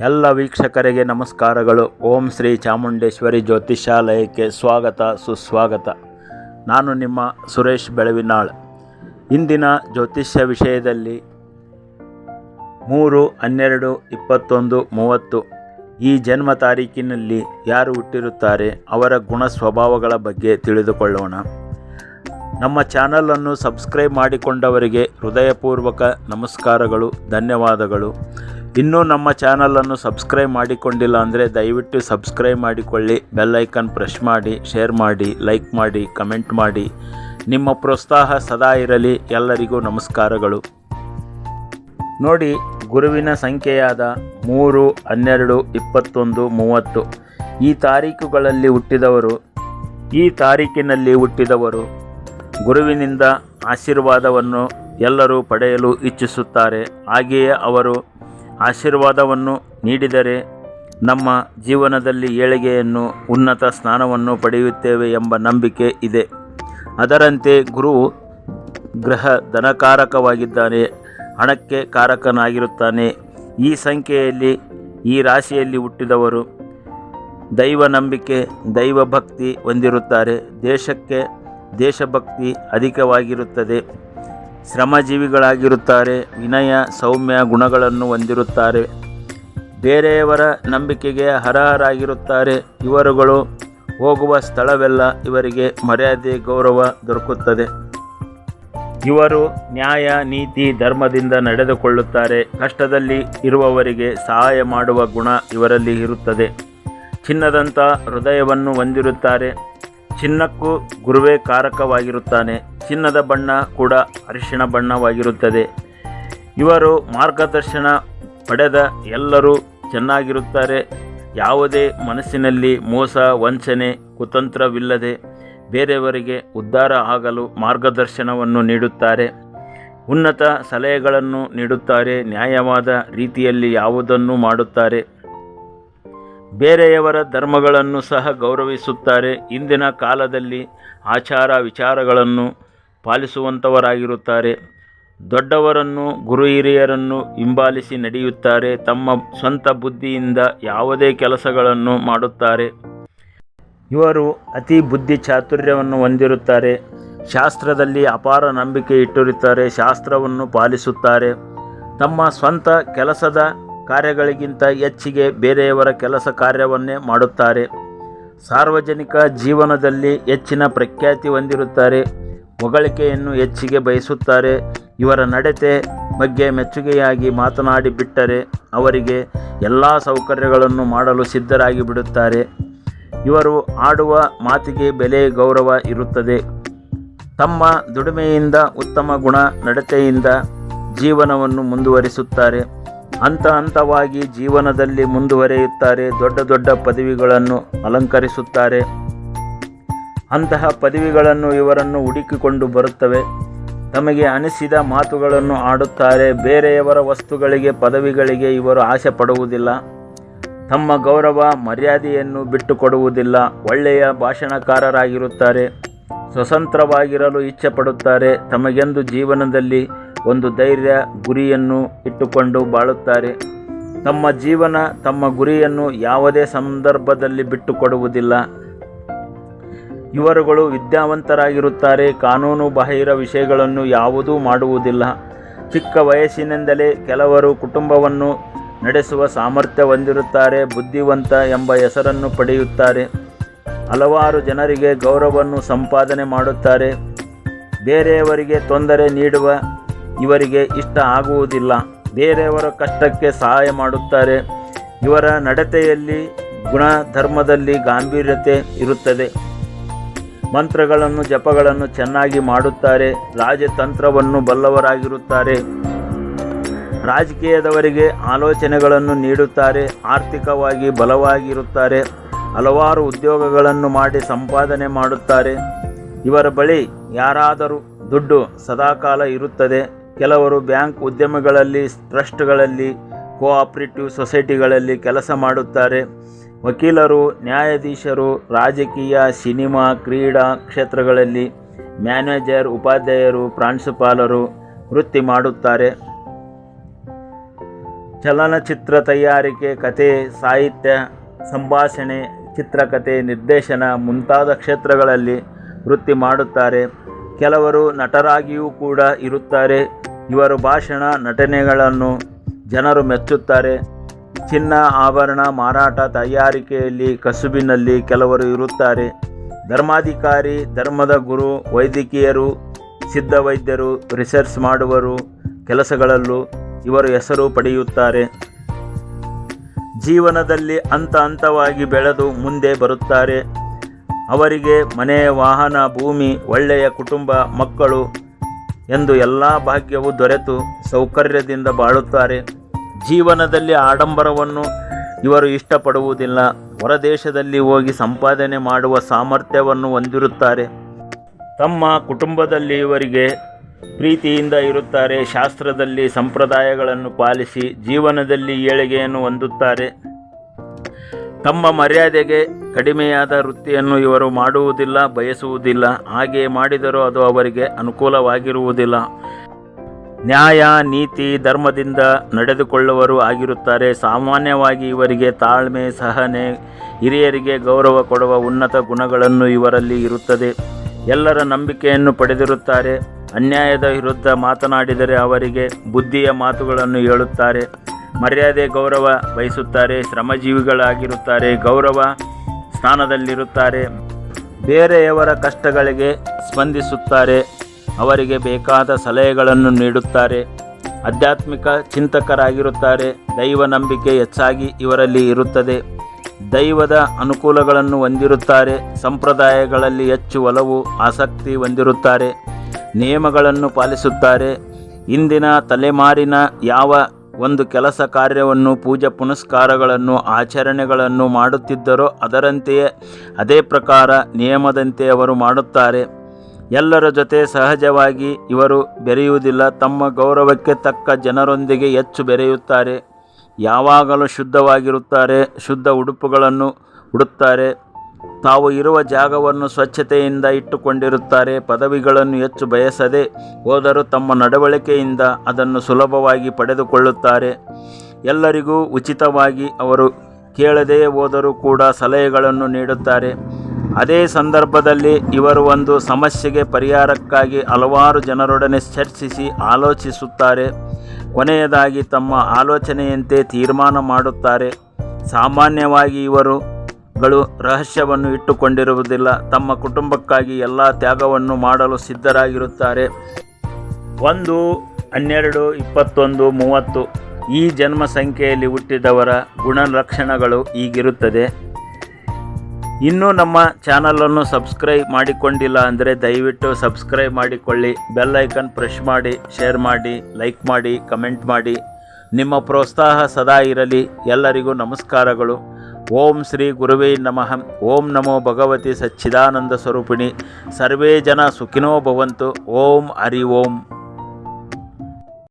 ಎಲ್ಲ ವೀಕ್ಷಕರಿಗೆ ನಮಸ್ಕಾರಗಳು. ಓಂ ಶ್ರೀ ಚಾಮುಂಡೇಶ್ವರಿ ಜ್ಯೋತಿಷಾಲಯಕ್ಕೆ ಸ್ವಾಗತ, ಸುಸ್ವಾಗತ. ನಾನು ನಿಮ್ಮ ಸುರೇಶ್ ಬೆಳವಿನಾಳ್. ಇಂದಿನ ಜ್ಯೋತಿಷ್ಯ ವಿಷಯದಲ್ಲಿ ಮೂರು, ಹನ್ನೆರಡು, ಇಪ್ಪತ್ತೊಂದು, ಮೂವತ್ತು. ಈ ಜನ್ಮ ತಾರೀಕಿನಲ್ಲಿ ಯಾರು ಹುಟ್ಟಿರುತ್ತಾರೆ, ಅವರ ಗುಣ ಸ್ವಭಾವಗಳ ಬಗ್ಗೆ ತಿಳಿದುಕೊಳ್ಳೋಣ. ನಮ್ಮ ಚಾನಲನ್ನು ಸಬ್ಸ್ಕ್ರೈಬ್ ಮಾಡಿಕೊಂಡವರಿಗೆ ಹೃದಯಪೂರ್ವಕ ನಮಸ್ಕಾರಗಳು, ಧನ್ಯವಾದಗಳು. ಇನ್ನೂ ನಮ್ಮ ಚಾನಲನ್ನು ಸಬ್ಸ್ಕ್ರೈಬ್ ಮಾಡಿಕೊಂಡಿಲ್ಲ ಅಂದರೆ ದಯವಿಟ್ಟು ಸಬ್ಸ್ಕ್ರೈಬ್ ಮಾಡಿಕೊಳ್ಳಿ ಬೆಲ್ ಐಕನ್ ಪ್ರೆಸ್ ಮಾಡಿ ಶೇರ್ ಮಾಡಿ ಲೈಕ್ ಮಾಡಿ ಕಮೆಂಟ್ ಮಾಡಿ. ನಿಮ್ಮ ಪ್ರೋತ್ಸಾಹ ಸದಾ ಇರಲಿ. ಎಲ್ಲರಿಗೂ ನಮಸ್ಕಾರಗಳು. ನೋಡಿ, ಗುರುವಿನ ಸಂಖ್ಯೆಯಾದ ಮೂರು, ಹನ್ನೆರಡು, ಇಪ್ಪತ್ತೊಂದು, ಮೂವತ್ತು. ಈ ತಾರೀಕುಗಳಲ್ಲಿ ಹುಟ್ಟಿದವರು, ಈ ತಾರೀಕಿನಲ್ಲಿ ಹುಟ್ಟಿದವರು ಗುರುವಿನಿಂದ ಆಶೀರ್ವಾದವನ್ನು ಎಲ್ಲರೂ ಪಡೆಯಲು ಇಚ್ಛಿಸುತ್ತಾರೆ. ಹಾಗೆಯೇ ಅವರು ಆಶೀರ್ವಾದವನ್ನು ನೀಡಿದರೆ ನಮ್ಮ ಜೀವನದಲ್ಲಿ ಏಳಿಗೆಯನ್ನು, ಉನ್ನತ ಸ್ನಾನವನ್ನು ಪಡೆಯುತ್ತೇವೆ ಎಂಬ ನಂಬಿಕೆ ಇದೆ. ಅದರಂತೆ ಗುರು ಗ್ರಹ ಧನಕಾರಕವಾಗಿದ್ದಾನೆ, ಹಣಕ್ಕೆ ಕಾರಕನಾಗಿರುತ್ತಾನೆ. ಈ ಸಂಖ್ಯೆಯಲ್ಲಿ, ಈ ರಾಶಿಯಲ್ಲಿ ಹುಟ್ಟಿದವರು ದೈವ ನಂಬಿಕೆ, ದೈವ ಭಕ್ತಿ ಹೊಂದಿರುತ್ತಾರೆ. ದೇಶಕ್ಕೆ ದೇಶಭಕ್ತಿ ಅಧಿಕವಾಗಿರುತ್ತದೆ. ಶ್ರಮಜೀವಿಗಳಾಗಿರುತ್ತಾರೆ, ವಿನಯ, ಸೌಮ್ಯ ಗುಣಗಳನ್ನು ಹೊಂದಿರುತ್ತಾರೆ. ಬೇರೆಯವರ ನಂಬಿಕೆಗೆ ಅರ್ಹರಾಗಿರುತ್ತಾರೆ ಇವರುಗಳು ಹೋಗುವ ಸ್ಥಳವೆಲ್ಲ ಇವರಿಗೆ ಮರ್ಯಾದೆ, ಗೌರವ ದೊರಕುತ್ತದೆ. ಇವರು ನ್ಯಾಯ, ನೀತಿ, ಧರ್ಮದಿಂದ ನಡೆದುಕೊಳ್ಳುತ್ತಾರೆ. ಕಷ್ಟದಲ್ಲಿ ಇರುವವರಿಗೆ ಸಹಾಯ ಮಾಡುವ ಗುಣ ಇವರಲ್ಲಿ ಇರುತ್ತದೆ. ಚಿನ್ನದಂಥ ಹೃದಯವನ್ನು ಹೊಂದಿರುತ್ತಾರೆ. ಚಿನ್ನಕ್ಕೂ ಗುರುವೇ ಕಾರಕವಾಗಿರುತ್ತಾನೆ. ಚಿನ್ನದ ಬಣ್ಣ ಕೂಡ ಅರಿಶಿಣ ಬಣ್ಣವಾಗಿರುತ್ತದೆ. ಇವರು ಮಾರ್ಗದರ್ಶನ ಪಡೆದ ಎಲ್ಲರೂ ಚೆನ್ನಾಗಿರುತ್ತಾರೆ. ಯಾವುದೇ ಮನಸ್ಸಿನಲ್ಲಿ ಮೋಸ, ವಂಚನೆ, ಕುತಂತ್ರವಿಲ್ಲದೆ ಬೇರೆಯವರಿಗೆ ಉದ್ಧಾರ ಆಗಲು ಮಾರ್ಗದರ್ಶನವನ್ನು ನೀಡುತ್ತಾರೆ. ಉನ್ನತ ಸಲಹೆಗಳನ್ನು ನೀಡುತ್ತಾರೆ. ನ್ಯಾಯವಾದ ರೀತಿಯಲ್ಲಿ ಯಾವುದನ್ನು ಮಾಡುತ್ತಾರೆ. ಬೇರೆಯವರ ಧರ್ಮಗಳನ್ನು ಸಹ ಗೌರವಿಸುತ್ತಾರೆ. ಇಂದಿನ ಕಾಲದಲ್ಲಿ ಆಚಾರ ವಿಚಾರಗಳನ್ನು ಪಾಲಿಸುವಂಥವರಾಗಿರುತ್ತಾರೆ ದೊಡ್ಡವರನ್ನು ಗುರು ಹಿರಿಯರನ್ನು ಹಿಂಬಾಲಿಸಿ ನಡೆಯುತ್ತಾರೆ. ತಮ್ಮ ಸ್ವಂತ ಬುದ್ಧಿಯಿಂದ ಯಾವುದೇ ಕೆಲಸಗಳನ್ನು ಮಾಡುತ್ತಾರೆ. ಇವರು ಅತಿ ಬುದ್ಧಿ ಚಾತುರ್ಯವನ್ನು ಹೊಂದಿರುತ್ತಾರೆ. ಶಾಸ್ತ್ರದಲ್ಲಿ ಅಪಾರ ನಂಬಿಕೆ ಇಟ್ಟಿರುತ್ತಾರೆ. ಶಾಸ್ತ್ರವನ್ನು ಪಾಲಿಸುತ್ತಾರೆ. ತಮ್ಮ ಸ್ವಂತ ಕೆಲಸದ ಕಾರ್ಯಗಳಿಗಿಂತ ಹೆಚ್ಚಿಗೆ ಬೇರೆಯವರ ಕೆಲಸ ಕಾರ್ಯವನ್ನೇ ಮಾಡುತ್ತಾರೆ. ಸಾರ್ವಜನಿಕ ಜೀವನದಲ್ಲಿ ಹೆಚ್ಚಿನ ಪ್ರಖ್ಯಾತಿ ಹೊಂದಿರುತ್ತಾರೆ, ಹೊಗಳಿಕೆಯನ್ನು ಹೆಚ್ಚಿಗೆ ಬಯಸುತ್ತಾರೆ, ಇವರ ನಡತೆ ಬಗ್ಗೆ ಮೆಚ್ಚುಗೆಯಾಗಿ ಮಾತನಾಡಿ ಬಿಟ್ಟರೆ ಅವರಿಗೆ ಎಲ್ಲ ಸೌಕರ್ಯಗಳನ್ನು ಮಾಡಲು ಸಿದ್ಧರಾಗಿ ಬಿಡುತ್ತಾರೆ. ಇವರು ಆಡುವ ಮಾತಿಗೆ ಬೆಲೆ, ಗೌರವ ಇರುತ್ತದೆ. ತಮ್ಮ ದುಡಿಮೆಯಿಂದ ಉತ್ತಮ ಗುಣ, ನಡತೆಯಿಂದ ಜೀವನವನ್ನು ಮುಂದುವರಿಸುತ್ತಾರೆ. ಹಂತ ಹಂತವಾಗಿ ಜೀವನದಲ್ಲಿ ಮುಂದುವರಿಯುತ್ತಾರೆ, ದೊಡ್ಡ ದೊಡ್ಡ ಪದವಿಗಳನ್ನು ಅಲಂಕರಿಸುತ್ತಾರೆ. ಅಂತಹ ಪದವಿಗಳನ್ನು ಇವರನ್ನು ಹುಡುಕಿಕೊಂಡು ಬರುತ್ತವೆ. ತಮಗೆ ಅನಿಸಿದ ಮಾತುಗಳನ್ನು ಆಡುತ್ತಾರೆ, ಬೇರೆಯವರ ವಸ್ತುಗಳಿಗೆ, ಪದವಿಗಳಿಗೆ ಇವರು ಆಸೆ ಪಡುವುದಿಲ್ಲ. ತಮ್ಮ ಗೌರವ, ಮರ್ಯಾದೆಯನ್ನು ಬಿಟ್ಟುಕೊಡುವುದಿಲ್ಲ. ಒಳ್ಳೆಯ ಭಾಷಣಕಾರರಾಗಿರುತ್ತಾರೆ, ಸ್ವತಂತ್ರವಾಗಿರಲು ಇಚ್ಛೆ ಪಡುತ್ತಾರೆ ತಮಗೆಂದು ಜೀವನದಲ್ಲಿ ಒಂದು ಧೈರ್ಯ ಗುರಿಯನ್ನು ಇಟ್ಟುಕೊಂಡು ಬಾಳುತ್ತಾರೆ. ತಮ್ಮ ಜೀವನ ತಮ್ಮ ಗುರಿಯನ್ನು ಯಾವುದೇ ಸಂದರ್ಭದಲ್ಲಿ ಬಿಟ್ಟುಕೊಡುವುದಿಲ್ಲ. ಇವರುಗಳು ವಿದ್ಯಾವಂತರಾಗಿರುತ್ತಾರೆ. ಕಾನೂನು ಬಾಹಿರ ವಿಷಯಗಳನ್ನು ಯಾವುದೂ ಮಾಡುವುದಿಲ್ಲ. ಚಿಕ್ಕ ವಯಸ್ಸಿನಿಂದಲೇ ಕೆಲವರು ಕುಟುಂಬವನ್ನು ನಡೆಸುವ ಸಾಮರ್ಥ್ಯ ಹೊಂದಿರುತ್ತಾರೆ. ಬುದ್ಧಿವಂತ ಎಂಬ ಹೆಸರನ್ನು ಪಡೆಯುತ್ತಾರೆ. ಹಲವಾರು ಜನರಿಗೆ ಗೌರವವನ್ನು ಸಂಪಾದನೆ ಮಾಡುತ್ತಾರೆ. ಬೇರೆಯವರಿಗೆ ತೊಂದರೆ ನೀಡುವ ಇವರಿಗೆ ಇಷ್ಟ ಆಗುವುದಿಲ್ಲ. ಬೇರೆಯವರ ಕಷ್ಟಕ್ಕೆ ಸಹಾಯ ಮಾಡುತ್ತಾರೆ. ಇವರ ನಡತೆಯಲ್ಲಿ ಗುಣ ಧರ್ಮದಲ್ಲಿ ಗಾಂಭೀರ್ಯತೆ ಇರುತ್ತದೆ. ಮಂತ್ರಗಳನ್ನು, ಜಪಗಳನ್ನು ಚೆನ್ನಾಗಿ ಮಾಡುತ್ತಾರೆ. ರಾಜತಂತ್ರವನ್ನು ಬಲ್ಲವರಾಗಿರುತ್ತಾರೆ. ರಾಜಕೀಯದವರಿಗೆ ಆಲೋಚನೆಗಳನ್ನು ನೀಡುತ್ತಾರೆ. ಆರ್ಥಿಕವಾಗಿ ಬಲವಾಗಿರುತ್ತಾರೆ. ಹಲವಾರು ಉದ್ಯೋಗಗಳನ್ನು ಮಾಡಿ ಸಂಪಾದನೆ ಮಾಡುತ್ತಾರೆ. ಇವರ ಬಳಿ ಯಾರಾದರೂ ದುಡ್ಡು ಸದಾಕಾಲ ಇರುತ್ತದೆ. ಕೆಲವರು ಬ್ಯಾಂಕ್ ಉದ್ಯಮಗಳಲ್ಲಿ, ಟ್ರಸ್ಟ್ಗಳಲ್ಲಿ, ಕೋಆಪರೇಟಿವ್ ಸೊಸೈಟಿಗಳಲ್ಲಿ ಕೆಲಸ ಮಾಡುತ್ತಾರೆ. ವಕೀಲರು, ನ್ಯಾಯಾಧೀಶರು, ರಾಜಕೀಯ, ಸಿನಿಮಾ, ಕ್ರೀಡಾ ಕ್ಷೇತ್ರಗಳಲ್ಲಿ ಮ್ಯಾನೇಜರ್, ಉಪಾಧ್ಯಾಯರು, ಪ್ರಾಂಶುಪಾಲರು ವೃತ್ತಿ ಮಾಡುತ್ತಾರೆ. ಚಲನಚಿತ್ರ ತಯಾರಿಕೆ ಕತೆ ಸಾಹಿತ್ಯ, ಸಂಭಾಷಣೆ, ಚಿತ್ರಕಥೆ, ನಿರ್ದೇಶನ ಮುಂತಾದ ಕ್ಷೇತ್ರಗಳಲ್ಲಿ ವೃತ್ತಿ ಮಾಡುತ್ತಾರೆ. ಕೆಲವರು ನಟರಾಗಿಯೂ ಕೂಡ ಇರುತ್ತಾರೆ. ಇವರು ಭಾಷಣ ನಟನೆಗಳನ್ನು ಜನರು ಮೆಚ್ಚುತ್ತಾರೆ. ಚಿನ್ನ, ಆಭರಣ, ಮಾರಾಟ, ತಯಾರಿಕೆಯಲ್ಲಿ ಕಸುಬಿನಲ್ಲಿ ಕೆಲವರು ಇರುತ್ತಾರೆ. ಧರ್ಮಾಧಿಕಾರಿ, ಧರ್ಮದ ಗುರು, ವೈದ್ಯಕೀಯರು ಸಿದ್ಧ ವೈದ್ಯರು ರಿಸರ್ಚ್ ಮಾಡುವರು ಕೆಲಸಗಳಲ್ಲೂ ಇವರು ಹೆಸರು ಪಡೆಯುತ್ತಾರೆ. ಜೀವನದಲ್ಲಿ ಹಂತ ಹಂತವಾಗಿ ಬೆಳೆದು ಮುಂದೆ ಬರುತ್ತಾರೆ. ಅವರಿಗೆ ಮನೆ, ವಾಹನ, ಭೂಮಿ, ಒಳ್ಳೆಯ ಕುಟುಂಬ, ಮಕ್ಕಳು ಎಂದು ಎಲ್ಲ ಭಾಗ್ಯವು ದೊರೆತು ಸೌಕರ್ಯದಿಂದ ಬಾಳುತ್ತಾರೆ. ಜೀವನದಲ್ಲಿ ಆಡಂಬರವನ್ನು ಇವರು ಇಷ್ಟಪಡುವುದಿಲ್ಲ. ಹೊರದೇಶದಲ್ಲಿ ಹೋಗಿ ಸಂಪಾದನೆ ಮಾಡುವ ಸಾಮರ್ಥ್ಯವನ್ನು ಹೊಂದಿರುತ್ತಾರೆ. ತಮ್ಮ ಕುಟುಂಬದಲ್ಲಿ ಇವರಿಗೆ ಪ್ರೀತಿಯಿಂದ ಇರುತ್ತಾರೆ. ಶಾಸ್ತ್ರದಲ್ಲಿ ಸಂಪ್ರದಾಯಗಳನ್ನು ಪಾಲಿಸಿ ಜೀವನದಲ್ಲಿ ಏಳಿಗೆಯನ್ನು ಹೊಂದುತ್ತಾರೆ. ತಮ್ಮ ಮರ್ಯಾದೆಗೆ ಕಡಿಮೆಯಾದ ವೃತ್ತಿಯನ್ನು ಇವರು ಮಾಡುವುದಿಲ್ಲ, ಬಯಸುವುದಿಲ್ಲ. ಹಾಗೆ ಮಾಡಿದರೂ ಅದು ಅವರಿಗೆ ಅನುಕೂಲವಾಗಿರುವುದಿಲ್ಲ. ನ್ಯಾಯ, ನೀತಿ, ಧರ್ಮದಿಂದ ನಡೆದುಕೊಳ್ಳುವರು ಆಗಿರುತ್ತಾರೆ. ಸಾಮಾನ್ಯವಾಗಿ ಇವರಿಗೆ ತಾಳ್ಮೆ, ಸಹನೆ, ಹಿರಿಯರಿಗೆ ಗೌರವ ಕೊಡುವ ಉನ್ನತ ಗುಣಗಳನ್ನು ಇವರಲ್ಲಿ ಇರುತ್ತದೆ. ಎಲ್ಲರ ನಂಬಿಕೆಯನ್ನು ಪಡೆದಿರುತ್ತಾರೆ. ಅನ್ಯಾಯದ ವಿರುದ್ಧ ಮಾತನಾಡಿದರೆ ಅವರಿಗೆ ಬುದ್ಧಿಯ ಮಾತುಗಳನ್ನು ಹೇಳುತ್ತಾರೆ. ಮರ್ಯಾದೆ, ಗೌರವ ಬಯಸುತ್ತಾರೆ, ಶ್ರಮಜೀವಿಗಳಾಗಿರುತ್ತಾರೆ, ಗೌರವ ಸ್ಥಾನದಲ್ಲಿರುತ್ತಾರೆ, ಬೇರೆಯವರ ಕಷ್ಟಗಳಿಗೆ ಸ್ಪಂದಿಸುತ್ತಾರೆ, ಅವರಿಗೆ ಬೇಕಾದ ಸಲಹೆಗಳನ್ನು ನೀಡುತ್ತಾರೆ, ಆಧ್ಯಾತ್ಮಿಕ ಚಿಂತಕರಾಗಿರುತ್ತಾರೆ, ದೈವ ನಂಬಿಕೆ ಹೆಚ್ಚಾಗಿ ಇವರಲ್ಲಿ ಇರುತ್ತದೆ, ದೈವದ ಅನುಕೂಲಗಳನ್ನು ಹೊಂದಿರುತ್ತಾರೆ, ಸಂಪ್ರದಾಯಗಳಲ್ಲಿ ಹೆಚ್ಚು ಒಲವು, ಆಸಕ್ತಿ ಹೊಂದಿರುತ್ತಾರೆ, ನಿಯಮಗಳನ್ನು ಪಾಲಿಸುತ್ತಾರೆ, ಇಂದಿನ ತಲೆಮಾರಿನ ಯಾವ ಒಂದು ಕೆಲಸ ಕಾರ್ಯವನ್ನು, ಪೂಜೆ ಪುನಸ್ಕಾರಗಳನ್ನು, ಆಚರಣೆಗಳನ್ನು ಮಾಡುತ್ತಿದ್ದರೋ ಅದರಂತೆಯೇ ಅದೇ ಪ್ರಕಾರ ನಿಯಮದಂತೆ ಅವರು ಮಾಡುತ್ತಾರೆ. ಎಲ್ಲರ ಜೊತೆ ಸಹಜವಾಗಿ ಇವರು ಬೆರೆಯುವುದಿಲ್ಲ, ತಮ್ಮ ಗೌರವಕ್ಕೆ ತಕ್ಕ ಜನರೊಂದಿಗೆ ಹೆಚ್ಚು ಬೆರೆಯುತ್ತಾರೆ. ಯಾವಾಗಲೂ ಶುದ್ಧವಾಗಿರುತ್ತಾರೆ, ಶುದ್ಧ ಉಡುಪುಗಳನ್ನು ಉಡುತ್ತಾರೆ. ತಾವು ಇರುವ ಜಾಗವನ್ನು ಸ್ವಚ್ಛತೆಯಿಂದ ಇಟ್ಟುಕೊಂಡಿರುತ್ತಾರೆ, ಪದವಿಗಳನ್ನು ಹೆಚ್ಚು ಬಯಸದೆ ಹೋದರೂ ತಮ್ಮ ನಡವಳಿಕೆಯಿಂದ ಅದನ್ನು ಸುಲಭವಾಗಿ ಪಡೆದುಕೊಳ್ಳುತ್ತಾರೆ. ಎಲ್ಲರಿಗೂ ಉಚಿತವಾಗಿ ಅವರು ಕೇಳದೇ ಹೋದರೂ ಕೂಡ ಸಲಹೆಗಳನ್ನು ನೀಡುತ್ತಾರೆ. ಅದೇ ಸಂದರ್ಭದಲ್ಲಿ ಇವರು ಒಂದು ಸಮಸ್ಯೆಗೆ ಪರಿಹಾರಕ್ಕಾಗಿ ಹಲವಾರು ಜನರೊಡನೆ ಚರ್ಚಿಸಿ ಆಲೋಚಿಸುತ್ತಾರೆ. ಕೊನೆಯದಾಗಿ ತಮ್ಮ ಆಲೋಚನೆಯಂತೆ ತೀರ್ಮಾನ ಮಾಡುತ್ತಾರೆ. ಸಾಮಾನ್ಯವಾಗಿ ಇವರುಗಳು ರಹಸ್ಯವನ್ನು ಇಟ್ಟುಕೊಂಡಿರುವುದಿಲ್ಲ. ತಮ್ಮ ಕುಟುಂಬಕ್ಕಾಗಿ ಎಲ್ಲ ತ್ಯಾಗವನ್ನು ಮಾಡಲು ಸಿದ್ಧರಾಗಿರುತ್ತಾರೆ. ಒಂದು, ಹನ್ನೆರಡು, ಇಪ್ಪತ್ತೊಂದು, ಮೂವತ್ತು ಈ ಜನ್ಮ ಸಂಖ್ಯೆಯಲ್ಲಿ ಹುಟ್ಟಿದವರ ಗುಣಲಕ್ಷಣಗಳು ಈಗಿರುತ್ತದೆ ಇನ್ನೂ ನಮ್ಮ ಚಾನಲನ್ನು ಸಬ್ಸ್ಕ್ರೈಬ್ ಮಾಡಿಕೊಂಡಿಲ್ಲ ಅಂದರೆ ದಯವಿಟ್ಟು ಸಬ್ಸ್ಕ್ರೈಬ್ ಮಾಡಿಕೊಳ್ಳಿ. ಬೆಲ್ ಐಕನ್ ಪ್ರೆಸ್ ಮಾಡಿ, ಶೇರ್ ಮಾಡಿ, ಲೈಕ್ ಮಾಡಿ, ಕಮೆಂಟ್ ಮಾಡಿ. ನಿಮ್ಮ ಪ್ರೋತ್ಸಾಹ ಸದಾ ಇರಲಿ. ಎಲ್ಲರಿಗೂ ನಮಸ್ಕಾರಗಳು. ఓం శ్రీ గురువే నమ. ఓం నమో భగవతి సచ్చిదానంద స్వరూపిణి. సర్వే జన సుఖినో భవంతు. ఓం హరి ఓం.